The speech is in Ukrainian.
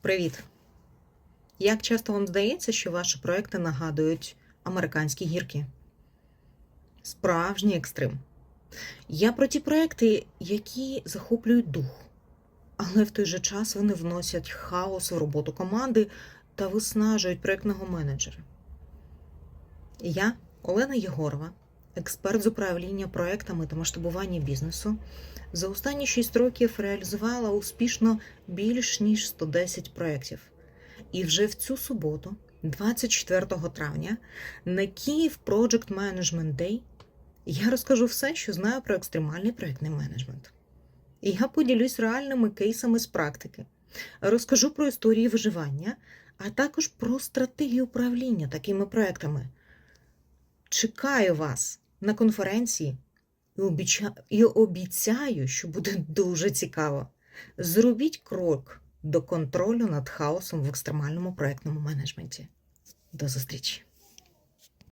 Привіт! Як часто вам здається, що ваші проекти нагадують американські гірки? Справжній екстрим. Я про ті проекти, які захоплюють дух, але в той же час вони вносять хаос в роботу команди та виснажують проектного менеджера. Я, Олена Єгорова, експерт з управління проектами та масштабування бізнесу, за останні 6 років реалізувала успішно більш ніж 110 проєктів. І вже в цю суботу, 24 травня, на Київ Project Management Day я розкажу все, що знаю про екстремальний проєктний менеджмент. І я поділюсь реальними кейсами з практики, розкажу про історії виживання, а також про стратегію управління такими проектами. Чекаю вас на конференції і обіця- і обіцяю, що буде дуже цікаво. Зробіть крок до контролю над хаосом в екстремальному проектному менеджменті. До зустрічі!